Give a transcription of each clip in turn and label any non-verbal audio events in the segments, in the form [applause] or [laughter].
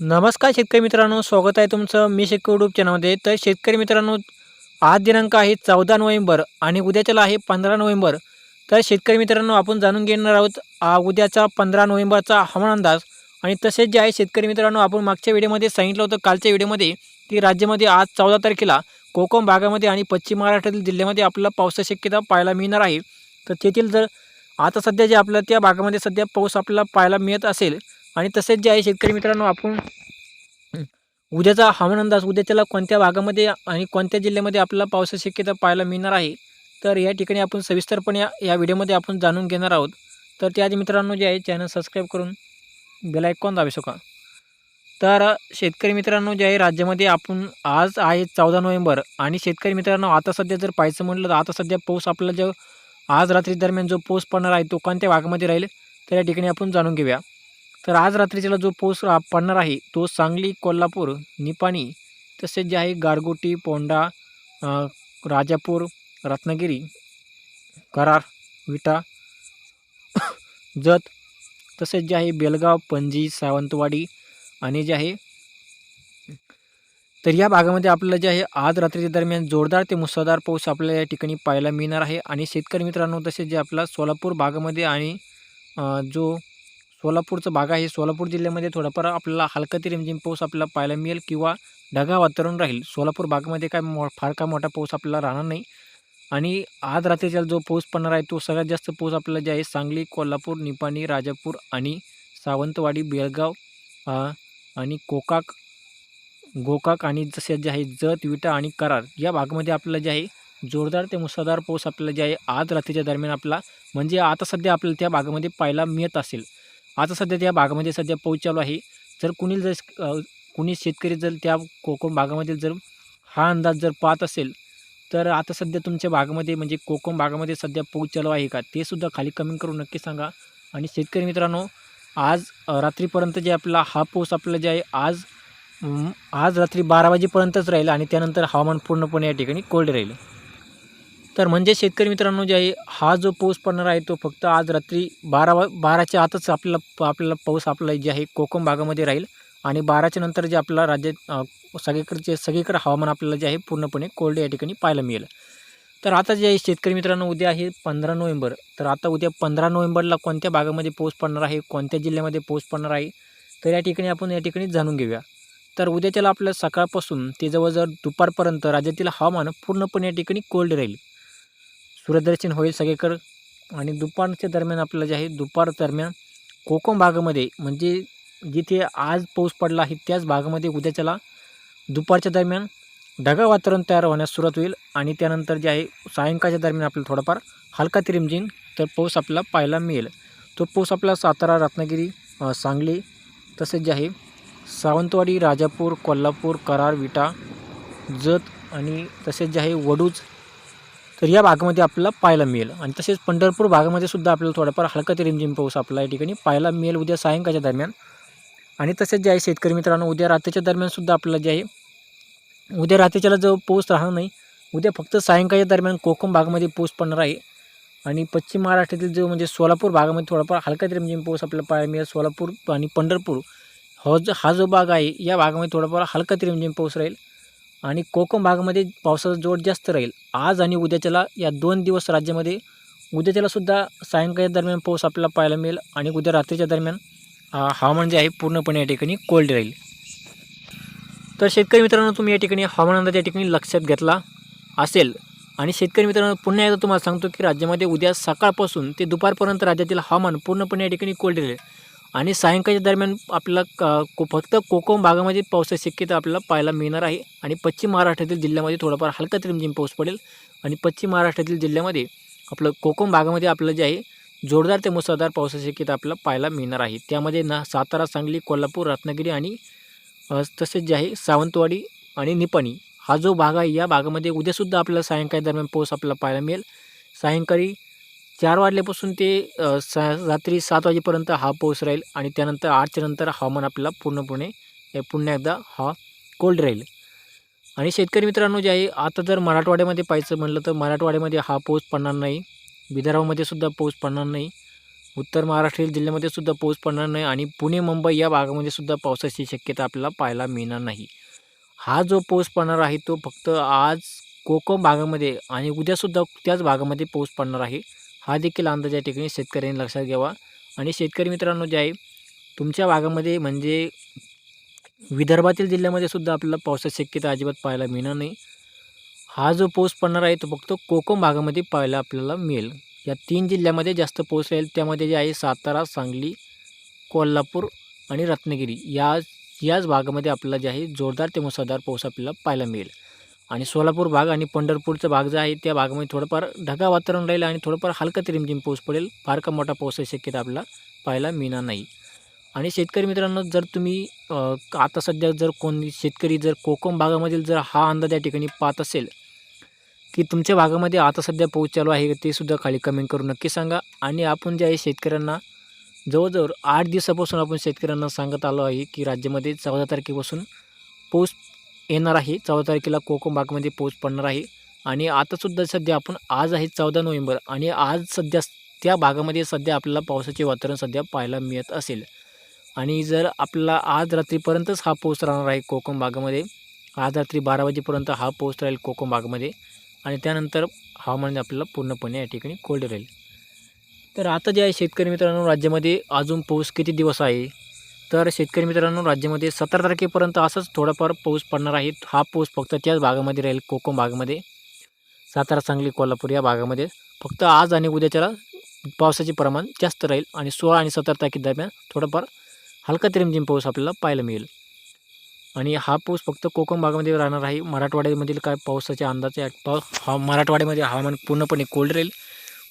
नमस्कार शेतकरी मित्रांनो स्वागत आहे तुमचं मी शेतकरी युट्यूब चॅनलमध्ये. तर शेतकरी मित्रांनो आज दिनांक आहे चौदा नोव्हेंबर आणि उद्याच्याला आहे पंधरा नोव्हेंबर. तर शेतकरी मित्रांनो आपण जाणून घेणार आहोत उद्याचा पंधरा नोव्हेंबरचा हवामान अंदाज. आणि तसेच जे आहे शेतकरी मित्रांनो आपण मागच्या व्हिडिओमध्ये सांगितलं होतं कालच्या व्हिडिओमध्ये की राज्यामध्ये आज चौदा तारखेला कोकण भागामध्ये आणि पश्चिम महाराष्ट्रातील जिल्ह्यामध्ये आपल्याला पावसाची शक्यता पाहायला मिळणार आहे. तर तेथील जर आता सध्या जे आपल्या त्या भागामध्ये सध्या पाऊस आपल्याला पाहायला मिळत असेल आणि तसेच जे आहे शेतकरी मित्रांनो आपण उद्याचा हवामान अंदाज उद्याच्याला कोणत्या भागामध्ये आणि कोणत्या जिल्ह्यामध्ये आपल्याला पावसाची शक्यता पाहायला मिळणार आहे तर या ठिकाणी आपण सविस्तरपणे या या व्हिडिओमध्ये आपण जाणून घेणार आहोत. तर त्याआधी मित्रांनो जे आहे चॅनल सबस्क्राईब करून बेलायकॉन दाबू शका तर शेतकरी मित्रांनो जे आहे राज्यामध्ये आपण आज आहे चौदा नोव्हेंबर आणि शेतकरी मित्रांनो आता सध्या जर पाहायचं म्हटलं तर आता सध्या पाऊस आपला जो आज रात्री दरम्यान जो पाऊस पडणार आहे तो कोणत्या भागामध्ये राहील तर या ठिकाणी आपण जाणून घेऊया. तर आज रात्रीच्याला जो पाऊस रा- पडणार आहे तो सांगली कोल्हापूर निपाणी तसेच जे आहे गारगोटी पोंडा राजापूर रत्नागिरी करार विटा [coughs] जत तसेच जे आहे बेलगाव पणजी सावंतवाडी आणि जे आहे तर या भागामध्ये आपल्याला जे आहे आज रात्रीच्या दरम्यान जोरदार ते मुसळधार पाऊस आपल्याला या ठिकाणी पाहायला मिळणार आहे. आणि शेतकरी मित्रांनो तसेच जे आपला सोलापूर भागामध्ये आणि जो सोलापूरचं भाग आहे. सोलापूर जिल्ह्यामध्ये थोडाफार आपल्याला हलका ते रिमझिम पाऊस आपल्याला पाहायला मिळेल किंवा ढगाळ वातावरण राहील. सोलापूर भागामध्ये काय मो फार काय मोठा पाऊस आपल्याला राहणार नाही. आणि आज रात्रीचा जो पाऊस पडणार आहे तो सगळ्यात जास्त पाऊस आपल्याला जे आहे सांगली कोल्हापूर निपाणी राजापूर आणि सावंतवाडी बेळगाव आणि कोकाक गोकाक आणि जसे जे आहे जत विटा आणि करार या भागामध्ये आपल्याला जे आहे जोरदार ते मुसळधार पाऊस आपल्याला जे आहे आज रात्रीच्या दरम्यान आपला म्हणजे आता सध्या आपल्याला त्या भागामध्ये पाहायला मिळत असेल. आता सध्या त्या भागामध्ये सध्या पाऊस चालू आहे. जर कुणी जर कुणी शेतकरी जर त्या कोकम भागामध्ये जर हा अंदाज जर पाहत असेल तर आता सध्या तुमच्या भागामध्ये म्हणजे कोकम भागामध्ये सध्या पाऊस चालू आहे का? ते सुद्धा खाली कमेंट करून नक्की सांगा. आणि शेतकरी मित्रांनो आज रात्रीपर्यंत जे आपला हा पाऊस आपला जे आहे आज आज रात्री बारा वाजेपर्यंतच राहील आणि त्यानंतर हवामान पूर्णपणे या ठिकाणी कोल्ड राहील. तर म्हणजे शेतकरी मित्रांनो जे आहे हा जो पाऊस पडणार आहे तो फक्त आज रात्री बारा बाराच्या आतच आपल्याला आपल्याला पाऊस आपला जे आहे कोकण भागामध्ये राहील. आणि बाराच्या नंतर जे आपल्या राज्यात सगळीकडचे सगळीकडे हवामान आपल्याला जे आहे पूर्णपणे कोल्ड या ठिकाणी पाहायला मिळेल. तर आता जे आहे शेतकरी मित्रांनो उद्या आहे पंधरा नोव्हेंबर. तर आता उद्या पंधरा नोव्हेंबरला कोणत्या भागामध्ये पाऊस पडणार आहे कोणत्या जिल्ह्यामध्ये पाऊस पडणार आहे तर या ठिकाणी आपण या ठिकाणी जाणून घेऊया. तर उद्याच्याला आपल्या सकाळपासून ते जवळजवळ दुपारपर्यंत राज्यातील हवामान पूर्णपणे या ठिकाणी कोल्ड राहील. सूर्यदर्शन होईल सगळीकडं. आणि दुपारच्या दरम्यान आपल्याला जे आहे दुपार दरम्यान कोकम भागामध्ये म्हणजे जिथे आज पाऊस पडला आहे त्याच भागामध्ये उद्याच्याला दुपारच्या दरम्यान ढगाळ वातावरण तयार होण्यास सुरुवात होईल. आणि त्यानंतर जे आहे सायंकाळच्या दरम्यान आपल्याला थोडाफार हलका ते रिमझिम तर पाऊस आपल्याला पाहायला मिळेल. तो पाऊस आपला सातारा रत्नागिरी सांगली तसेच जे आहे सावंतवाडी राजापूर कोल्हापूर करार विटा जत आणि तसेच जे आहे वडूज तर या भागामध्ये आपल्याला पाहायला मिळेल. आणि तसेच पंढरपूर भागामध्ये सुद्धा आपल्याला थोडाफार हलका ते रिमझिम पाऊस आपला या ठिकाणी पाहायला मिळेल उद्या सायंकाळच्या दरम्यान. आणि तसेच जे आहे शेतकरी मित्रांनो उद्या रात्रीच्या दरम्यान सुद्धा आपल्याला जे आहे उद्या रात्रीच्याला जो पाऊस राहणार नाही उद्या फक्त सायंकाळच्या दरम्यान कोकण भागामध्ये पाऊस पडणार आहे. आणि पश्चिम महाराष्ट्रातील जो म्हणजे सोलापूर भागामध्ये थोडाफार हलका ते रिमझिम पाऊस आपल्याला पाहायला मिळेल. सोलापूर आणि पंढरपूर हा जो हा जो भाग आहे या भागामध्ये थोडाफार हलका ते रिमझिम पाऊस राहील. आणि कोकण भागामध्ये पावसाचा जोर जास्त राहील. आज आणि उद्याच्याला या दोन दिवस राज्यामध्ये उद्याच्यालासुद्धा सायंकाळच्या दरम्यान पाऊस आपल्याला पाहायला मिळेल आणि उद्या रात्रीच्या दरम्यान हवामान जे आहे पूर्णपणे या ठिकाणी कोल्ड राहील. तर शेतकरी मित्रांनो तुम्ही या ठिकाणी हवामान अंदाज या ठिकाणी लक्षात घेतला असेल. आणि शेतकरी मित्रांनो पुन्हा एकदा तुम्हाला सांगतो की राज्यामध्ये उद्या सकाळपासून ते दुपारपर्यंत राज्यातील हवामान पूर्णपणे या ठिकाणी कोल्ड राहील. आणि सायंकाळच्या दरम्यान आपल्याला क- को फक्त कोकण भागामध्ये पावसाची शक्यता आपल्याला पाहायला मिळणार आहे. आणि पश्चिम महाराष्ट्रातील जिल्ह्यामध्ये थोडाफार हलका तरी रिमझिम पाऊस पडेल. आणि पश्चिम महाराष्ट्रातील जिल्ह्यामध्ये आपलं कोकण भागामध्ये आपलं जे आहे जोरदार ते मुसळधार पावसाची शक्यता आपल्याला पाहायला मिळणार आहे. त्यामध्ये ना सातारा सांगली कोल्हापूर रत्नागिरी आणि तसेच जे आहे सावंतवाडी आणि निपाणी. हा जो भाग आहे या भागामध्ये उद्यासुद्धा आपल्याला सायंकाळी दरम्यान पाऊस आपल्याला पाहायला मिळेल. सायंकाळी चार वाजल्यापासून ते सा रात्री सात वाजेपर्यंत हा पाऊस राहील आणि त्यानंतर आठच्या नंतर हवामान आपल्याला पूर्णपणे पुन्हा एकदा हा कोल्ड राहील. आणि शेतकरी मित्रांनो जे आहे आता जर मराठवाड्यामध्ये पाहायचं म्हणलं तर मराठवाड्यामध्ये हा पाऊस पडणार नाही. विदर्भामध्ये सुद्धा पाऊस पडणार नाही. उत्तर महाराष्ट्रीय जिल्ह्यामध्ये सुद्धा पाऊस पडणार नाही आणि पुणे मुंबई या भागामध्ये सुद्धा पावसाची शक्यता आपल्याला पाहायला मिळणार नाही. हा जो पाऊस पडणार आहे तो फक्त आज कोकम भागामध्ये आणि उद्यासुद्धा त्याच भागामध्ये पाऊस पडणार आहे. हा देखील अंदाज या ठिकाणी शेतकऱ्यांनी लक्षात घ्यावा. आणि शेतकरी मित्रांनो जे आहे तुमच्या भागामध्ये म्हणजे विदर्भातील जिल्ह्यामध्ये सुद्धा आपल्याला पावसाची शक्यता अजिबात पाहायला मिळणार नाही. हा जो पाऊस पडणार आहे तो फक्त कोकम भागामध्ये पाहायला आपल्याला मिळेल. या तीन जिल्ह्यामध्ये जास्त पाऊस राहील त्यामध्ये जे आहे सातारा सांगली कोल्हापूर आणि रत्नागिरी या याच भागामध्ये आपल्याला जे आहे जोरदार ते मुसळधार पाऊस आपल्याला पाहायला मिळेल. आणि सोलापूर भाग आणि पंढरपूरचा भाग जो आहे त्या भागामध्ये थोडंफार ढगा वातावरण राहील आणि थोडंफार हलका ते रिमझिम पाऊस पडेल. फार का मोठा पावसाची शक्यता आपल्याला पाहायला मिळणार नाही. आणि शेतकरी मित्रांनो जर तुम्ही आता सध्या जर कोण शेतकरी जर कोकम भागामधील जर हा अंदाज या ठिकाणी पाहत असेल की तुमच्या भागामध्ये आता सध्या पाऊस चालू आहे ते सुद्धा खाली कमेंट करून नक्की सांगा. आणि आपण जे आहे शेतकऱ्यांना जवळजवळ आठ दिवसापासून आपण शेतकऱ्यांना सांगत आलो आहे की राज्यामध्ये चौदा तारखेपासून पाऊस येणार आहे. चौदा तारखेला कोकम भागामध्ये पाऊस पडणार आहे. आणि आतासुद्धा सध्या आपण आज आहे चौदा नोव्हेंबर. आणि आज सध्या त्या भागामध्ये सध्या आपल्याला पावसाचे वातावरण सध्या पाहायला मिळत असेल. आणि जर आपल्याला आज रात्रीपर्यंतच हा पाऊस राहणार आहे कोकम भागामध्ये आज रात्री बारा वाजेपर्यंत हा पाऊस राहील कोकम भागामध्ये. आणि त्यानंतर हवामान आपल्याला पूर्णपणे या ठिकाणी कोल्ड राहील. तर आता जे आहे शेतकरी मित्रांनो राज्यामध्ये अजून पाऊस किती दिवस आहे? तर शेतकरी मित्रांनो राज्यामध्ये सतरा तारखेपर्यंत असंच थोडाफार पाऊस पडणार आहे. हा पाऊस फक्त त्याच भागामध्ये राहील कोकम भागामध्ये. सातारा सांगली कोल्हापूर या भागामध्ये. फक्त आज आणि उद्याच्याला पावसाचे प्रमाण जास्त राहील आणि सोळा आणि सतरा तारखेदरम्यान थोडंफार हलका ते रिमझिम पाऊस आपल्याला पाहायला मिळेल. आणि हा पाऊस फक्त कोकण भागामध्ये राहणार आहे. मराठवाड्यामधील काय पावसाचे अंदाज आहे? पाऊस हा मराठवाड्यामध्ये हवामान पूर्णपणे कोल्ड राहील.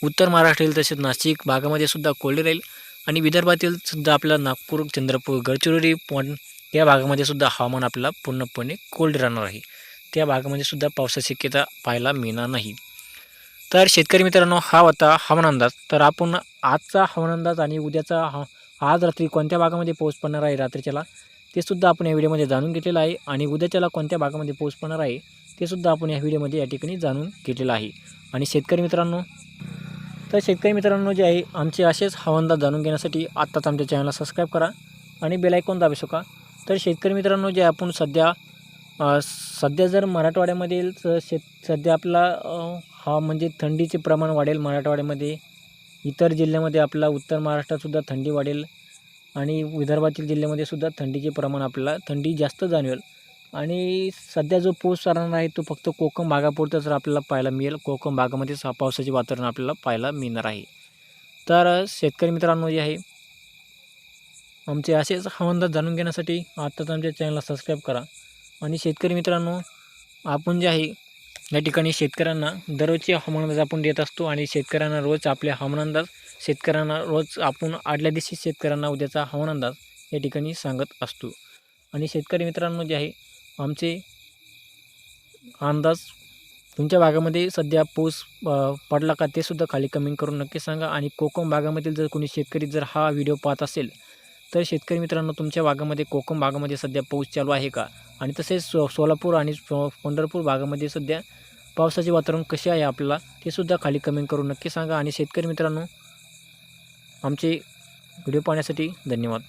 उत्तर महाराष्ट्रातील तसेच नाशिक भागामध्ये सुद्धा कोल्ड राहील. आणि विदर्भातील सुद्धा आपला नागपूर चंद्रपूर गडचिरोली पण या भागामध्ये सुद्धा हवामान आपल्याला पूर्णपणे कोल्ड राहणार आहे. त्या भागामध्ये सुद्धा पावसाची शक्यता पाहायला मिळणार नाही. तर शेतकरी मित्रांनो हा होता हवामान अंदाज. तर आपण आजचा हवामान अंदाज आणि उद्याचा हा आज रात्री कोणत्या भागामध्ये पाऊस पडणार आहे रात्रीच्याला ते सुद्धा आपण या व्हिडिओमध्ये जाणून घेतलेलं आहे. आणि उद्याच्याला कोणत्या भागामध्ये पाऊस पडणार आहे ते सुद्धा आपण या व्हिडिओमध्ये या ठिकाणी जाणून घेतलेलं आहे. आणि शेतकरी मित्रांनो तर शेतकरी मित्रांनो जे आहे आमचे असेच हवानदार जाणून घेण्यासाठी आत्ताच आमच्या चॅनलला सबस्क्राईब करा आणि बेलायकॉन दाबू शका तर शेतकरी मित्रांनो जे आपण सध्या सध्या जर मराठवाड्यामधील शेत सध्या आपला हा म्हणजे थंडीचे प्रमाण वाढेल मराठवाड्यामध्ये. इतर जिल्ह्यामध्ये आपला उत्तर महाराष्ट्रातसुद्धा थंडी वाढेल आणि विदर्भातील जिल्ह्यामध्ये सुद्धा थंडीचे प्रमाण आपल्याला थंडी जास्त जाणवेल. आणि सध्या जो पाऊस चालणार आहे तो फक्त कोकण भागापुरताच आपल्याला पाहायला मिळेल. कोकण भागामध्येच पावसाचे वातावरण आपल्याला पाहायला मिळणार आहे. तर शेतकरी मित्रांनो जे आहे आमचे असेच हवामान जाणून घेण्यासाठी आत्ताच आमच्या चॅनलला सबस्क्राईब करा. आणि शेतकरी मित्रांनो आपण जे आहे या ठिकाणी शेतकऱ्यांना दररोजचे हवामान अंदाज आपण देत असतो आणि शेतकऱ्यांना रोज आपले हवामान अंदाज शेतकऱ्यांना रोज आपण आदल्या दिवशी शेतकऱ्यांना उद्याचा हवामान अंदाज या ठिकाणी सांगत असतो. आणि शेतकरी मित्रांनो जे आहे आमचे अंदाज तुमच्या भागामध्ये सध्या पाऊस पडला का ते सुद्धा खाली कमेंट करून नक्की सांगा. आणि कोकम भागामधील जर कोणी शेतकरी जर हा व्हिडिओ पाहत असेल तर शेतकरी मित्रांनो तुमच्या भागामध्ये कोकम भागामध्ये सध्या पाऊस चालू आहे का? आणि तसेच सो सोलापूर आणि पंढरपूर भागामध्ये सध्या पावसाचे वातावरण कसे आहे आपल्याला ते सुद्धा खाली कमेंट करून नक्की सांगा. आणि शेतकरी मित्रांनो आमचे व्हिडिओ पाहण्यासाठी धन्यवाद.